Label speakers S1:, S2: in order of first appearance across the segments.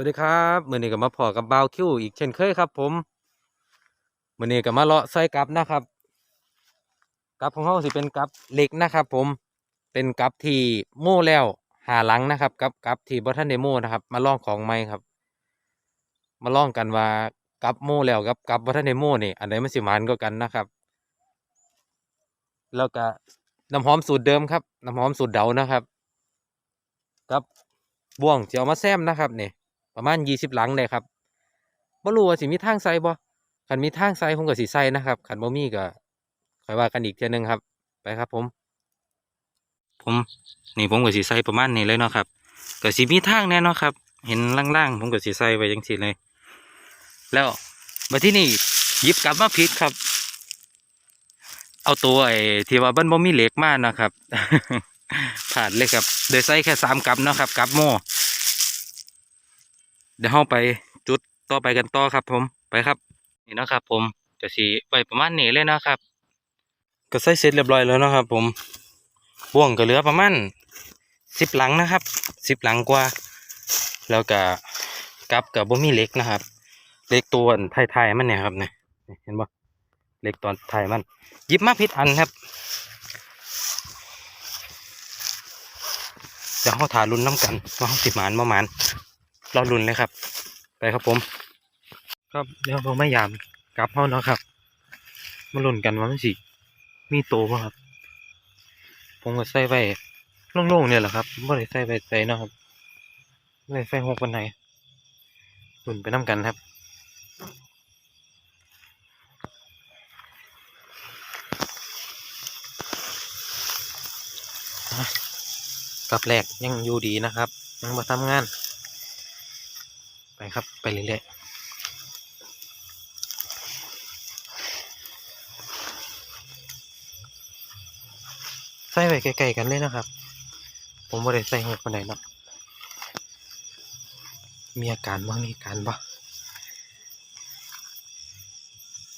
S1: วัสดีครับมือนี้ก็มาพอกับบาวคิวอีกเช่นเคยครับผมมือนี้ก็มาเลาะซอยกับนะครับกับของเฮาสิเป็นกับเหล็กนะครับ ผมเป็นกับที่โม่แล้วหาหลังนะครับกับกับที่บ่ทันได้โม่นะครับ มาลองของใหม่ครับ มาลองกันว่ากับโม่แล้วกับกับบ่ทันได้โม่นี่อันไหนมันสิมานกว่ากันนะครับ แล้วก็น้ำหอมสูตรเดิมครับน้ำหอมสูตรเดานะครับกับบ่วงที่เอามาแซมนะครับเนี่ ประมาณยี่สิบหลังเลยครับบ่รู้ว่าสิมีทางใส่บ่คันมีทางใส่ผมก็สิใส่นะครับคันบ่มีก็ค่อยว่ากันอีกเทื่อนึงครับ ไปครับผม ผมนี่ผมก็สิใส่ประมาณนี้เลยเนาะครับก็สิมีทางแน่เนาะครับ เห็นล่างๆผมก็สิใส่ไว้จังซี่เลย แล้วมาที่นี่ยิบกลับมาผิดครับ เอาตัวไอ้ที่ว่ามันบ่มีเหล็กมากนะครับผาดเลยครับโดยใส่แค่สามกับเนาะครับกับโม เดี๋ยวเราไปจุดต่อไปกันต่อครับ ผมไปครับ นี่นะครับ ผมจะสีไปประมาณนี้เลยนะครับ ก็ใส่เสร็จเรียบร้อยแล้วนะครับ ผมบ่วงก็เหลือประมาณสิบหลังนะครับสิบหลังกว่า แล้วก็กับกับบ่มีเล็กนะครับ เล็กตัวไทยๆมันเนี่ยครับเนี่ยเห็นบ่เล็กตอนไทยมันยิบมาผิดอันครับเดี๋ยวเราถ่ารุ่นน้ำกันว่าเราสิหมานบ่หมาน รอลุ้นเลยครับ ไปครับผม ครับเดี๋ยวผมไม่ยามกลับเขาเนาะครับ มาลุ้นกันว่ามันสิมีโตป่ะครับ ผมก็ใส่ไว้โล่งๆเนี่ยแหละครับไม่ได้ใส่ไว้ใจเนาะครับไม่ได้ใส่หกวันไหนลุ้นไปน้ำกันครับกับแรกยังอยู่ดีนะครับ ยังมาทำงาน ไปครับ ไปเรื่อยๆใส่ไว้ใกลๆกันเลยนะครับ ผมไม่ได้ใส่หัวคนไหนเนาะมีอาการบ้างมีอาการบ้าง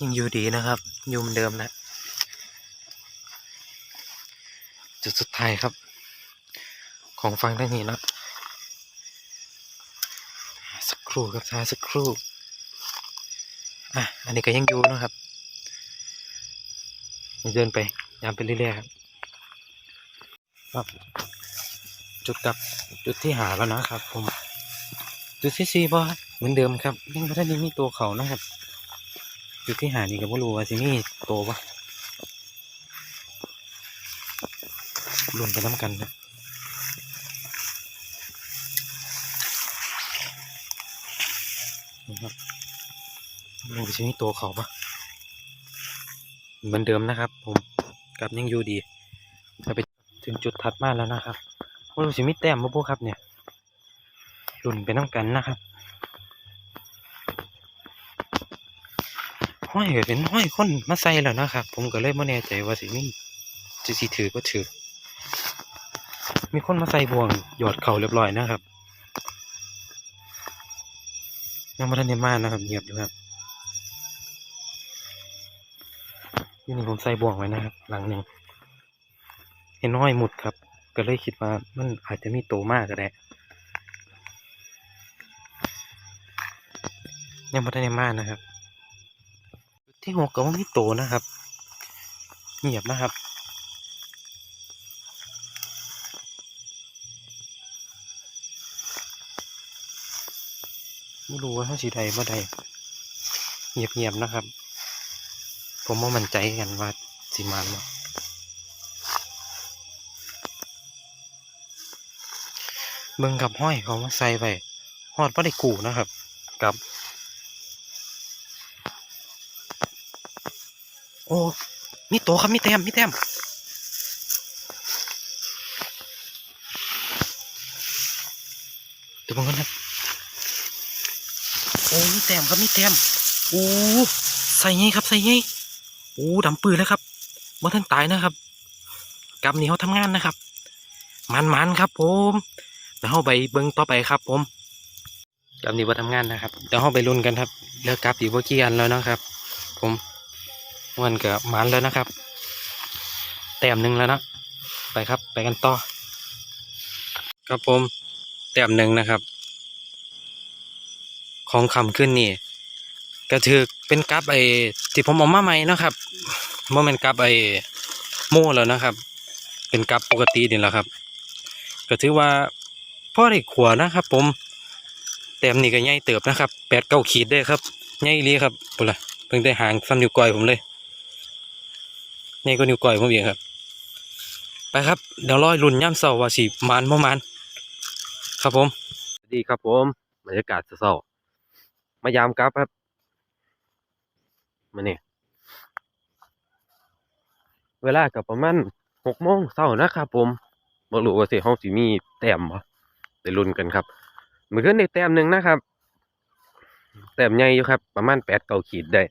S1: ยังอยู่ดีนะครับ อยู่เหมือนเดิมนะ จุดสุดท้ายครับ ของฟังด้านนี้เนาะ ครู่ครับช้าสักครู่ อะ อันนี้ก็ยังอยู่นะครับเดินไปยามไปเรื่อยๆครับครับ จุดกับจุดที่หาแล้วนะครับ ผม จุดที่สี่บ่ครับเหมือนเดิมครับยังไม่ได้มีตัวเขานะครับ จุดที่หานี่ก็บ่รู้ว่าสิมีตัวปะรวมไปน้ำกันนะ นะครับมันจะมีตัวเขาปะเหมือนเดิมนะครับ ผมกลับยังอยู่ดีจะไปถึงจุดถัดมาแล้วนะครับว่าเราสิมีแต้มบ่พวกครับเนี่ยหลุ่นไปน้ำกันนะครับห้อยเป็นห้อยคนมาใส่แล้วนะครับ ผมก็เลยไม่แน่ใจว่าสิมีจะสิถือก็ถือ มีคนมาใส่บ่วงหยอดเข่าเรียบร้อยนะครับ ยังไม่ทันได้มานะครับเงียบอยู่ครับที่นี่ผมใส่บ่วงไว้นะครับ หลังหนึ่งเห็นห้อยหมุดครับ ก็เลยคิดว่ามันอาจจะมีโตมากก็ได้ยังไม่ทันได้มานะครับ ที่หกก็ว่มีโตนะครับเงียบนะครับ ไม่รู้ว่าเขาสีใดบ่ใดเงียบๆนะครับ ผมว่ามันใจกันว่าสิมานบ่เบิ่งกับห้อยเขามาใส่ไปหอดบ่ได้กูนะครับกับ โอ้มีโตครับมีแต้มมีแต้มเดี๋ยวผมกันครับ โอ้มีแต้มครับมีแต้มโอ้ใส่ไงครับใส่ไงโอ้ดำปืนแล้วครับบ่ท่านตายนะครับกำนี้เขาทำงานนะครับ มันมันๆครับผมเดี๋ยวเราไปเบิ้งต่อไปครับ ผมกำนี้บ่ทำงานนะครับเดี๋ยวเราไปลุ้นกันครับเลือกกลับอีกว่ากี่อันแล้วนะครับ ผมมันก็มันแล้วนะครับ แต้มหนึ่งแล้วนะไปครับ ไปกันต่อครับผมแต้มหนึ่งนะครับ ของคำขึ้นนี่ก็ถือเป็นกับไอ้ที่ผมเอามาใหม่นะครับโมเมนกับไอ้โม่แล้วนะครับ เป็นกับปกตินี่แหละครับ ก็ถือว่าพ่อได้ขัวนะครับ ผมแต้มนี่ก็ใหญ่เติบนะครับแปดเก้าขีดได้ครับใหญ่อีหลีครับปุ่นละเพิ่งได้หางซ้ำนิ้วก้อยผมเลยใหญ่ก็นิ้วก้อยผมเองครับ ไปครับเดี๋ยวรอยรุ่นย่ำเสาว่าสิมานบ่มานครับผมสวัสดีครับผมบรรยากาศเสาร์ มายามกับครับมาเนี่ยเวลากับประมาณหกโมงเช้านะครับผมบ่รู้ว่าสิเฮาสิมีแต้มบ่ไปลุ้นกันครับเมื่อคืนได้แต้มหนึ่งนะครับ แต้มใหญ่อยู่ครับ ประมาณแปดเก้าขีดได้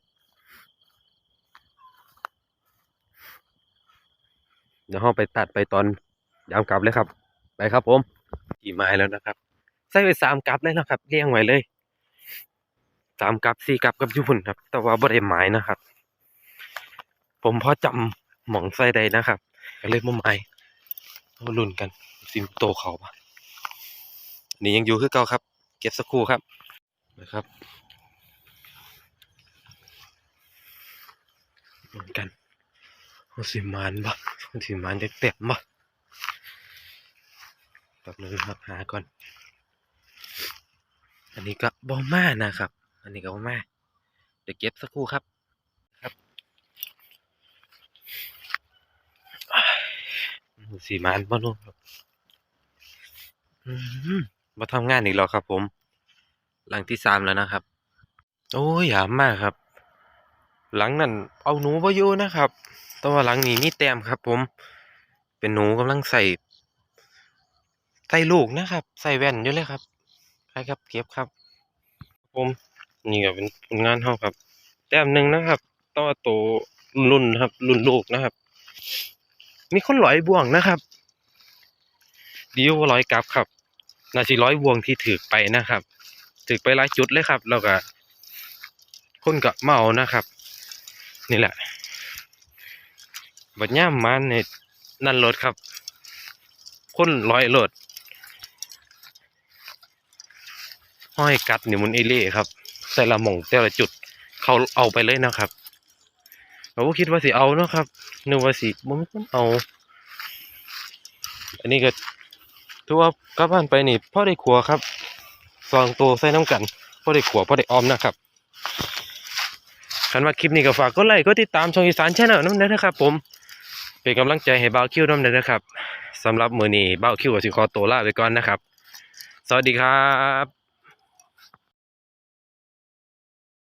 S1: เดี๋ยวเราไปตัดไปตอนยามกลับเลยครับ ไปครับผมกี่ไม้แล้วนะครับ ใส่ไปสามกลับเลยนะครับเรียงไว้เลย สามกลับสี่กลับกับญี่ปุ่นครับ แต่ว่าบ่ได้ไม้นะครับ ผมพอจำหมองใส่ได้นะครับก็เลยบ่ไม้มาลุ้นกันซิมโตเขาปะอันนี่ยังอยู่คือเก่าครับ เก็บสักครู่ครับนะครับลุ้นกันโอ้สิมานบ่โอ้สิมานจะเต็มบ่แป๊บนึงครับหาก่อน อันนี้ก็บ่มานะครับ อันนี้ก็บ่มาเดี๋ยวเก็บสักครู่ครับครับอ้ายโอ้สิมานบ่ลงครับอืมมาทำงานอีกแล้วครับ ผม หลังที่สามแล้วนะครับ โอ้ยหยามมากครับ หลังนั้นเอาหนูบ่อยู่นะครับแต่ว่าหลังนี้มีแต้มครับ ผม เป็นหนูกำลังใส่ใส่ลูกนะครับ ใส่แว่นอยู่เลยครับใครครับเก็บครับ ผม นี่ก็เป็นผลงานเฮาครับ แต้มหนึ่งนะครับต่อโตวรุ่นครับ รุ่นลูกนะครับ มีคนร้อยบ่วงนะครับดีวร้อยกลับครับน่าสิร้อยบ่วงที่ถือไปนะครับถือไปหลายจุดเลยครับแล้วก็คนก็เมานะครับ นี่แหละบัดย่ามมันในนั่นรถครับ คนร้อยรถห้อยกัดนี่มันเอเล่ครับ แต่ละหม่องแต่ละจุด เขาเอาไปเลยนะครับเราก็คิดว่าสิเอาเนาะครับนึกว่าสิมันต้องเอา อันนี้ก็ถือว่ากลับบ้านไปนี่พ่อได้ขัวครับสองตัวใส่น้ำกันพ่อได้ขัวพ่อได้ออมนะครับคันว่าคลิปนี้ก็ฝากกดไลค์กดติดตามช่องอีสานแชนแนลน้ำเด้อนะครับ ผมเป็นกำลังใจให้บ่าวคิวน้ำเด้อนะครับสำหรับมือนี้บ่าวคิวก็สิขอตัวลาไปก่อนนะครับ สวัสดีครับ